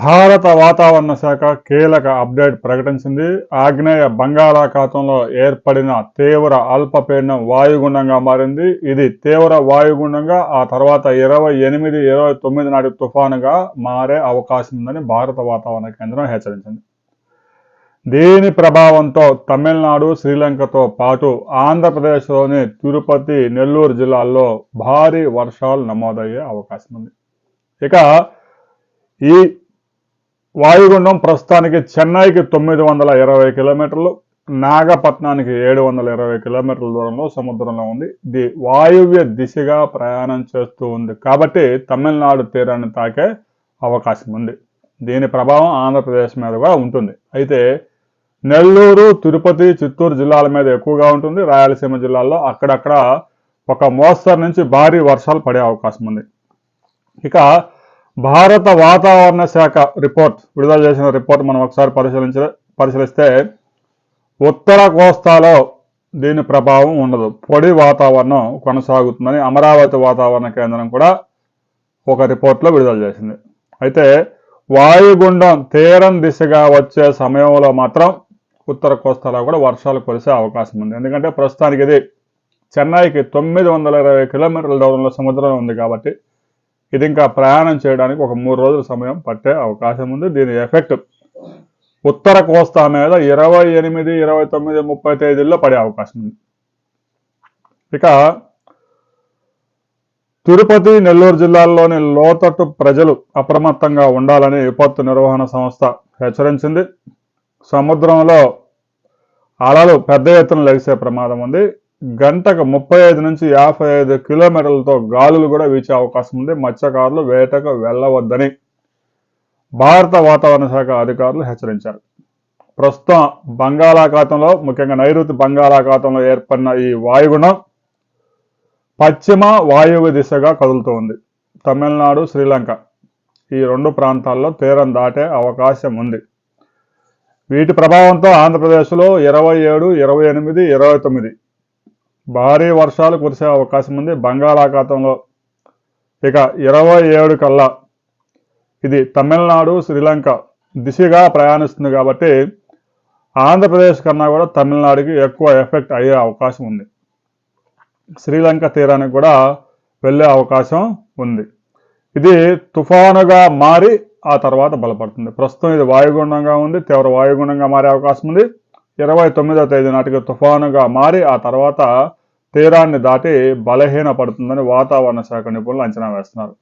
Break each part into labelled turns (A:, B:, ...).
A: భారత వాతావరణ శాఖ కీలక అప్డేట్ ప్రకటించింది. ఆగ్నేయ బంగాళాఖాతంలో ఏర్పడిన తీవ్ర అల్పపీడనం వాయుగుండంగా మారింది. ఇది తీవ్ర వాయుగుండంగా ఆ తర్వాత ఇరవై ఎనిమిది ఇరవై తొమ్మిది నాటి తుఫానుగా మారే అవకాశం ఉందని భారత వాతావరణ కేంద్రం హెచ్చరించింది. దీని ప్రభావంతో తమిళనాడు శ్రీలంకతో పాటు ఆంధ్రప్రదేశ్లోని తిరుపతి నెల్లూరు జిల్లాల్లో భారీ వర్షాలు నమోదయ్యే అవకాశం ఉంది. ఇక ఈ వాయుగుండం ప్రస్తుతానికి చెన్నైకి తొమ్మిది వందల ఇరవై కిలోమీటర్లు నాగపట్నానికి ఏడు వందల ఇరవై కిలోమీటర్ల దూరంలో సముద్రంలో ఉంది. ఇది వాయువ్య దిశగా ప్రయాణం చేస్తూ ఉంది. కాబట్టి తమిళనాడు తీరాన్ని తాకే అవకాశం ఉంది. దీని ప్రభావం ఆంధ్రప్రదేశ్ మీద కూడా ఉంటుంది. అయితే నెల్లూరు తిరుపతి చిత్తూరు జిల్లాల మీద ఎక్కువగా ఉంటుంది. రాయలసీమ జిల్లాల్లో అక్కడక్కడ ఒక మోస్తరు నుంచి భారీ వర్షాలు పడే అవకాశం ఉంది. ఇక భారత వాతావరణ శాఖ రిపోర్ట్ విడుదల చేసిన రిపోర్ట్ మనం ఒకసారి పరిశీలించ పరిశీలిస్తే ఉత్తర కోస్తాలో దీని ప్రభావం ఉండదు. పొడి వాతావరణం కొనసాగుతుందని అమరావతి వాతావరణ కేంద్రం కూడా ఒక రిపోర్ట్లో విడుదల చేసింది. అయితే వాయుగుండం తీరం దిశగా వచ్చే సమయంలో మాత్రం ఉత్తర కోస్తాలో కూడా వర్షాలు కురిసే అవకాశం ఉంది. ఎందుకంటే ప్రస్తుతానికి ఇది చెన్నైకి తొమ్మిది వందల ఇరవై కిలోమీటర్ల దూరంలో సముద్రం ఉంది కాబట్టి ఇది ఇంకా ప్రయాణం చేయడానికి ఒక మూడు రోజుల సమయం పట్టే అవకాశం ఉంది. దీని ఎఫెక్ట్ ఉత్తర కోస్తా మీద ఇరవై ఎనిమిది ఇరవై తొమ్మిది ముప్పై తేదీల్లో పడే అవకాశం ఉంది. ఇక తిరుపతి నెల్లూరు జిల్లాల్లోని లోతట్టు ప్రజలు అప్రమత్తంగా ఉండాలని విపత్తు నిర్వహణ సంస్థ హెచ్చరించింది. సముద్రంలో అలలు పెద్ద ఎత్తున లెగిసే ప్రమాదం ఉంది. గంటకు ముప్పై ఐదు నుంచి యాభై ఐదు కిలోమీటర్లతో గాలులు కూడా వీచే అవకాశం ఉంది. మత్స్యకారులు వేటకు వెళ్ళవద్దని భారత వాతావరణ శాఖ అధికారులు హెచ్చరించారు. ప్రస్తుతం బంగాళాఖాతంలో ముఖ్యంగా నైరుతి బంగాళాఖాతంలో ఏర్పడిన ఈ వాయుగుణం పశ్చిమ వాయువ్య దిశగా కదులుతూ ఉంది తమిళనాడు శ్రీలంక ఈ రెండు ప్రాంతాల్లో తీరం దాటే అవకాశం ఉంది. వీటి ప్రభావంతో ఆంధ్రప్రదేశ్లో ఇరవై ఏడు ఇరవై ఎనిమిది ఇరవై తొమ్మిది భారీ వర్షాలు కురిసే అవకాశం ఉంది. బంగాళాఖాతంలో ఇక ఇరవై ఏడు కల్లా ఇది తమిళనాడు శ్రీలంక దిశగా ప్రయాణిస్తుంది కాబట్టి ఆంధ్రప్రదేశ్ కన్నా కూడా తమిళనాడుకి ఎక్కువ ఎఫెక్ట్ అయ్యే అవకాశం ఉంది. శ్రీలంక తీరానికి కూడా వెళ్ళే అవకాశం ఉంది. ఇది తుఫానుగా మారి ఆ తర్వాత బలపడుతుంది. ప్రస్తుతం ఇది వాయుగుండంగా ఉంది తీవ్ర వాయుగుండంగా మారే అవకాశం ఉంది. ఇరవై తొమ్మిదో తేదీ నాటికి తుఫానుగా మారి ఆ తర్వాత తీరాన్ని దాటి బలహీన పడుతుందని వాతావరణ శాఖ నిపుణులు అంచనా వేస్తున్నారు.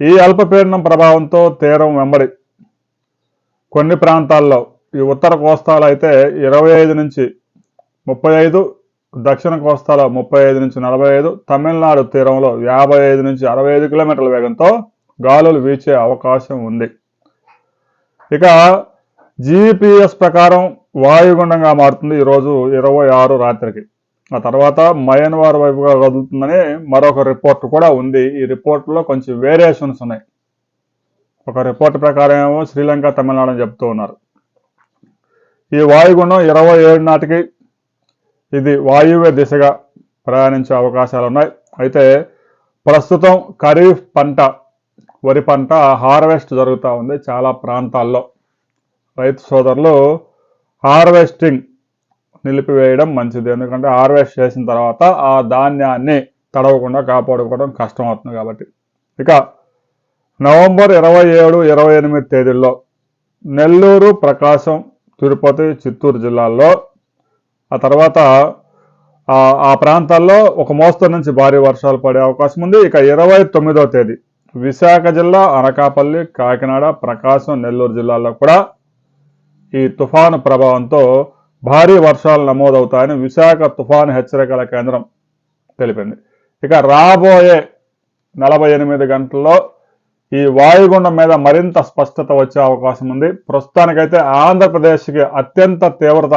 A: ఈ అల్పపీడనం ప్రభావంతో తీరం వెంబడి కొన్ని ప్రాంతాల్లో ఈ ఉత్తర కోస్తాలో అయితే ఇరవై ఐదు నుంచి ముప్పై ఐదు దక్షిణ కోస్తాలో ముప్పై ఐదు నుంచి నలభై ఐదు తమిళనాడు తీరంలో యాభై ఐదు నుంచి అరవై ఐదు కిలోమీటర్ల వేగంతో గాలులు వీచే అవకాశం ఉంది. ఇక జీపీఎస్ ప్రకారం వాయుగుండంగా మారుతుంది ఈరోజు ఇరవై ఆరు రాత్రికి. ఆ తర్వాత మయన్వార్ వైపుగా కదులుతుందని మరొక రిపోర్ట్ కూడా ఉంది. ఈ రిపోర్ట్లో కొంచెం వేరియేషన్స్ ఉన్నాయి. ఒక రిపోర్ట్ ప్రకారం ఏమో శ్రీలంక తమిళనాడు అని చెప్తూ ఉన్నారు. ఈ వాయుగుండం ఇరవై ఏడు నాటికి ఇది వాయువ్య దిశగా ప్రయాణించే అవకాశాలు ఉన్నాయి. అయితే ప్రస్తుతం ఖరీఫ్ పంట వరి పంట హార్వెస్ట్ జరుగుతూ ఉంది చాలా ప్రాంతాల్లో. రైతు సోదరులు హార్వెస్టింగ్ నిలిపివేయడం మంచిది. ఎందుకంటే హార్వెస్ట్ చేసిన తర్వాత ఆ ధాన్యాన్ని తడవకుండా కాపాడుకోవడం కష్టం అవుతుంది కాబట్టి. ఇక నవంబర్ ఇరవై ఏడు ఇరవై ఎనిమిది తేదీల్లో నెల్లూరు ప్రకాశం తిరుపతి చిత్తూరు జిల్లాల్లో ఆ తర్వాత ఆ ప్రాంతాల్లో ఒక మోస్తరు నుంచి భారీ వర్షాలు పడే అవకాశం ఉంది. ఇక ఇరవై తొమ్మిదో తేదీ విశాఖ జిల్లా అనకాపల్లి కాకినాడ ప్రకాశం నెల్లూరు జిల్లాల్లో కూడా ఈ తుఫాను ప్రభావంతో భారీ వర్షాలు నమోదవుతాయని విశాఖ తుఫాను హెచ్చరికల కేంద్రం తెలిపింది. ఇక రాబోయే నలభై ఎనిమిది గంటల్లో ఈ వాయుగుండం మీద మరింత స్పష్టత వచ్చే అవకాశం ఉంది. ప్రస్తుతానికైతే ఆంధ్రప్రదేశ్కి అత్యంత తీవ్రత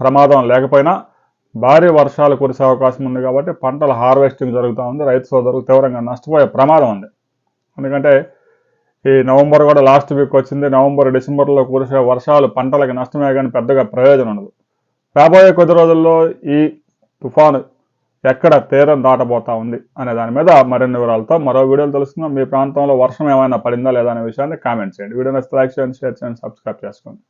A: ప్రమాదం లేకపోయినా భారీ వర్షాలు కురిసే అవకాశం ఉంది కాబట్టి పంటల హార్వెస్టింగ్ జరుగుతూ ఉంది. రైతు సోదరులు తీవ్రంగా నష్టపోయే ప్రమాదం ఉంది. ఎందుకంటే ఈ నవంబర్ కూడా లాస్ట్ వీక్ వచ్చింది. నవంబర్ డిసెంబర్లో కురిసే వర్షాలు పంటలకు నష్టమే కానీ పెద్దగా ప్రయోజనం ఉండదు. రాబోయే కొద్ది రోజుల్లో ఈ తుఫాను ఎక్కడ తీరం దాటబోతా ఉంది అనే దాని మీద మరిన్ని వివరాలతో మరో వీడియోలు తెలుసుకుందాం. మీ ప్రాంతంలో వర్షం ఏమైనా పడిందా లేదా అనే విషయాన్ని కామెంట్ చేయండి. వీడియో నచ్చితే లైక్ చేయండి షేర్ చేయండి సబ్స్క్రైబ్ చేసుకోండి.